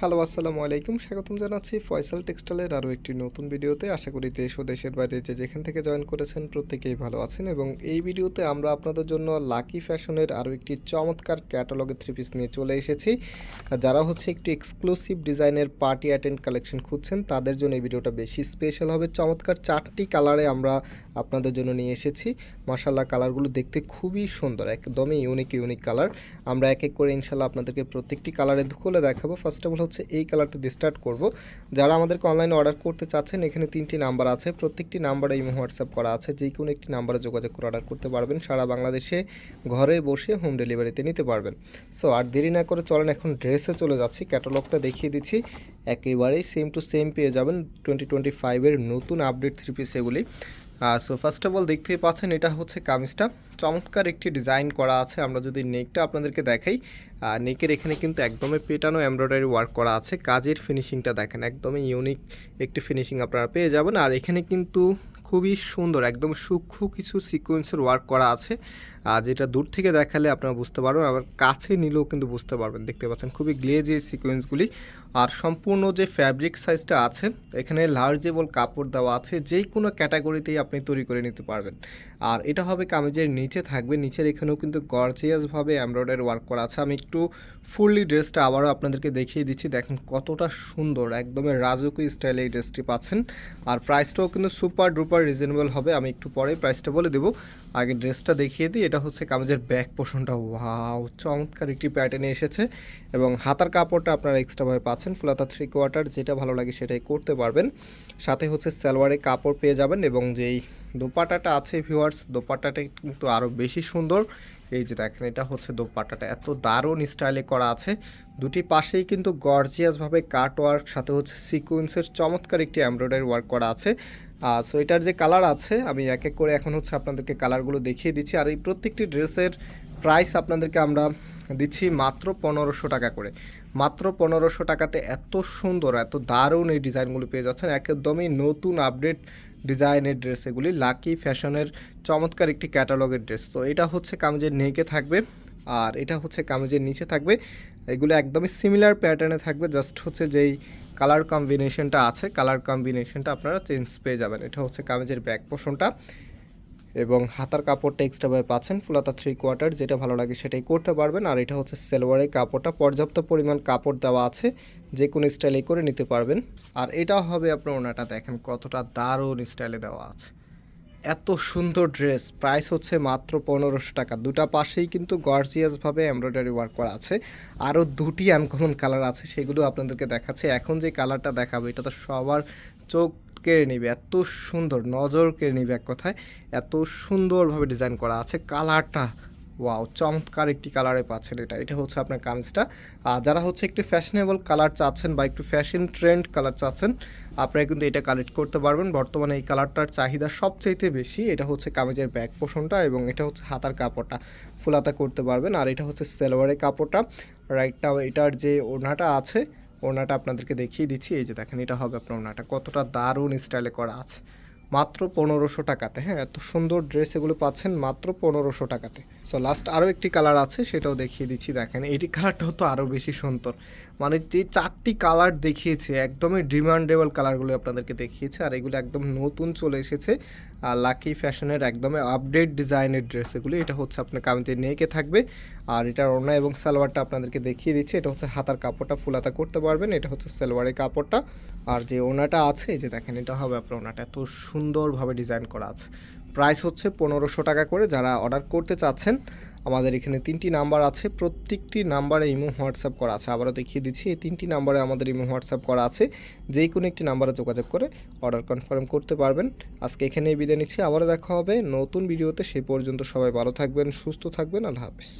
Hello, আসসালামু আলাইকুম। স্বাগতম জানাচ্ছি ফয়সাল টেক্সটাইলের আরও একটি নতুন ভিডিওতে। আশা করি দেশ ও দেশের বাইরে যে যেখান থেকে জয়েন করেছেন প্রত্যেকেই ভালো আছেন এবং এই ভিডিওতে আমরা আপনাদের জন্য লাকি ফ্যাশনের আরও একটি চমৎকার ক্যাটালগের থ্রি পিস নিয়ে চলে এসেছি। যারা হচ্ছে একটি এক্সক্লুসিভ ডিজাইনের পার্টি অ্যাটেন্ড কালেকশন খুঁজছেন, তাদের জন্য এই ভিডিওটা বেশি স্পেশাল হবে। চমৎকার চারটি কালারে আমরা আপনাদের জন্য নিয়ে এসেছি। মাসাল্লাহ কালারগুলো দেখতে খুবই সুন্দর, একদমই ইউনিক ইউনিক কালার। আমরা এক এক করে ইনশাল্লাহ আপনাদেরকে প্রত্যেকটি কালারে খুলে দেখাবো। ফার্স্ট অফ অল হচ্ছে এই কালারটা দিয়ে স্টার্ট করব। যারা আমাদেরকে অনলাইনে অর্ডার করতে চাচ্ছেন, এখানে তিনটি নাম্বার আছে। প্রত্যেকটি নাম্বারে ইমো হোয়াটসঅ্যাপ করা আছে। যে কোনো একটি নাম্বারে যোগাযোগ করে অর্ডার করতে পারবেন। সারা বাংলাদেশে ঘরে বসে হোম ডেলিভারিতে নিতে পারবেন। সো আর দেরি না করে চলেন এখন ড্রেসে চলে যাচ্ছি। ক্যাটালগটা দেখিয়ে দিচ্ছি। একেবারেই সেম টু সেম পেয়ে যাবেন। টোয়েন্টি টোয়েন্টি ফাইভের নতুন আপডেট থ্রি পিস এগুলি। সো ফার্স্ট অফ অল দেখতেই পাচ্ছেন এটা হচ্ছে কামিজটা। চমৎকার একটি ডিজাইন করা আছে। আমরা যদি নেকটা আপনাদেরকে দেখাই নেকের এখানে কিন্তু একদমই পেটানো এমব্রয়ডারি ওয়ার্ক করা আছে। কাজের ফিনিশিংটা দেখেন, একদমই ইউনিক একটি ফিনিশিং আপনারা পেয়ে যাবেন। আর এখানে কিন্তু খুবই সুন্দর, একদম সূক্ষ্ম কিছু সিকোয়েন্সের ওয়ার্ক করা আছে। আর যেটা দূর থেকে দেখালে আপনারা বুঝতে পারবেন, আবার কাছে নিলেও কিন্তু বুঝতে পারবেন। দেখতে পাচ্ছেন খুবই গ্লেজ এই সিকোয়েন্সগুলি আর সম্পূর্ণ যে ফ্যাব্রিক সাইজটা আছে, এখানে লার্জেবল কাপড় দেওয়া আছে যে কোনো ক্যাটাগরিতেই আপনি তৈরি করে নিতে পারবেন। আর এটা হবে কামিজের নিচে থাকবে। নিচের এখানেও কিন্তু গর্জিয়াসভাবে এমব্রয়ডারি ওয়ার্ক করা আছে। আমি একটু ফুললি ড্রেসটা আবারও আপনাদেরকে দেখিয়ে দিচ্ছি। দেখেন কতটা সুন্দর, একদমই রাজুকি স্টাইলে এই ড্রেসটি পাচ্ছেন। আর প্রাইসটাও কিন্তু সুপার ডুপার রিজনেবল হবে। আমি একটু পরে প্রাইসটা বলে দেবো। আগে ড্রেসটা দেখিয়ে দিই। এটা হচ্ছে কামিজের ব্যাক পোষণটা ওয়াও, চমৎকার একটি প্যাটার্নে এসেছে। এবং হাতার কাপড়টা আপনারা এক্সট্রাভাবে পাচ্ছেন। ফুলাতা থ্রি কোয়ার্টার যেটা ভালো লাগে সেটাই করতে পারবেন। সাথে হচ্ছে সালোয়ারে কাপড় পেয়ে যাবেন এবং যেই দোপাটাটা আছে ভিউয়ার্স দোপাটাটা কিন্তু আরও বেশি সুন্দর। এই যে দেখেন, এটা হচ্ছে দোপাট্টাটা। এত দারুণ স্টাইলে করা আছে। দুটি পাশেই কিন্তু গর্জিয়াসভাবে কাট ওয়ার্ক সাথে হচ্ছে সিকুয়েন্সের চমৎকার একটি এমব্রয়ডারি ওয়ার্ক করা আছে। সো এটার যে কালার আছে, আমি এক এক করে এখন হচ্ছে আপনাদেরকে কালারগুলো দেখিয়ে দিচ্ছি। আর এই প্রত্যেকটি ড্রেসের প্রাইস আপনাদেরকে আমরা দিচ্ছি মাত্র পনেরোশো টাকা করে। মাত্র পনেরোশো টাকাতে এত সুন্দর, এত দারুণ এই ডিজাইনগুলো পেয়ে যাচ্ছেন। একদমই নতুন আপডেট ডিজাইনের ড্রেস এগুলি, লাকি ফ্যাশনের চমৎকার একটি ক্যাটালগের ড্রেস। তো এটা হচ্ছে কামিজের নেকে থাকবে আর এটা হচ্ছে কামিজের নিচে থাকবে। এগুলো একদমই সিমিলার প্যাটার্নে থাকবে জাস্ট হচ্ছে যেই কালার কম্বিনেশনটা আছে কালার কম্বিনেশনটা আপনারা চেঞ্জ পেয়ে যাবেন। এটা হচ্ছে কামিজের ব্যাক পোষণটা এবং হাতার কাপড়টা এক্সট্রাভাবে পাচ্ছেন, ফুলাতা থ্রি কোয়ার্টার যেটা ভালো লাগে সেটাই করতে পারবেন। আর এটা হচ্ছে সেলোয়ারের কাপড়টা, পর্যাপ্ত পরিমাণ কাপড় দেওয়া আছে, যে কোনো স্টাইলে করে নিতে পারবেন। আর এটাও হবে আপনার ওনাটা, দেখেন কতটা দারুণ স্টাইলে দেওয়া আছে। এত সুন্দর ড্রেস প্রাইস হচ্ছে মাত্র পনেরোশো টাকা। দুটা পাশেই কিন্তু গর্জিয়াসভাবে এমব্রয়ডারি ওয়ার্ক করা আছে। আরও দুটি আনকমন কালার আছে, সেগুলো আপনাদেরকে দেখাচ্ছে। এখন যে কালারটা দেখাবো, এটা তো সবার চোখ কেড়ে নিবে, এত সুন্দর, নজর কেড়ে নিবে এক কথায়, এত সুন্দরভাবে ডিজাইন করা আছে কালারটা ওয়াও চমৎকার একটি কালারে পাচ্ছেন এটা। এটা হচ্ছে আপনার কামিজটা। আর যারা হচ্ছে একটু ফ্যাশনেবল কালার চাচ্ছেন বা একটু ফ্যাশন ট্রেন্ড কালার চাচ্ছেন, আপনারা কিন্তু এটা কালেক্ট করতে পারবেন। বর্তমানে এই কালারটার চাহিদা সবচাইতে বেশি। এটা হচ্ছে কামিজের ব্যাক পোষণটা এবং এটা হচ্ছে হাতার কাপড়টা ফুলাতা করতে পারবেন। আর এটা হচ্ছে সেলোয়ারের কাপড়টা। রাইট নাও এটার যে ওড়নাটা আছে ওড়নাটা আপনাদেরকে দেখিয়ে দিচ্ছি। এই যে দেখেন, এটা হবে আপনার ওড়নাটা। কতটা দারুণ স্টাইলে করা আছে। মাত্র পনেরোশো টাকাতে হ্যাঁ এত সুন্দর ড্রেস এগুলো পাচ্ছেন মাত্র পনেরোশো টাকাতে। সো লাস্ট আরও একটি কালার আছে, সেটাও দেখিয়ে দিচ্ছি, দেখেন এইটি কালারটাও তো আরও বেশি সুন্দর। মানে যে চারটি কালার দেখিয়েছে, একদমই ডিমান্ডেবল কালারগুলো আপনাদেরকে দেখিয়েছে, আর এগুলো একদম নতুন চলে এসেছে, আর লাকি ফ্যাশনের একদমই আপডেট ডিজাইনের ড্রেস এগুলো। এটা হচ্ছে আপনার কামিজে নেকে থাকবে, আর এটার ওড়না এবং সালোয়ারটা আপনাদেরকে দেখিয়ে দিচ্ছে, এটা হচ্ছে হাতার কাপড়টা ফুলাতা করতে পারবেন, এটা হচ্ছে সালোয়ারের কাপড়টা। আর যে ওনাটা আছে, যে দেখেন এটা হবে আপনার ওনাটা, এত সুন্দরভাবে ডিজাইন করা আছে। প্রাইস হচ্ছে পনেরোশো টাকা করে, যারা অর্ডার করতে চাচ্ছেন, আমাদের এখানে তিনটি নাম্বার আছে, প্রত্যেকটি নাম্বারে ইমো হোয়াটসঅ্যাপ করা আছে। আবারও দেখিয়ে দিচ্ছি, এই তিনটি নাম্বারে আমাদের ইমো হোয়াটসঅ্যাপ করা আছে। যেই কোনো একটি নাম্বারে যোগাযোগ করে অর্ডার কনফার্ম করতে পারবেন। আজকে এখানেই বিদায় নিচ্ছি, আবারও দেখা হবে নতুন ভিডিওতে সেই পর্যন্ত সবাই ভালো থাকবেন, সুস্থ থাকবেন, আল্লাহ হাফিজ।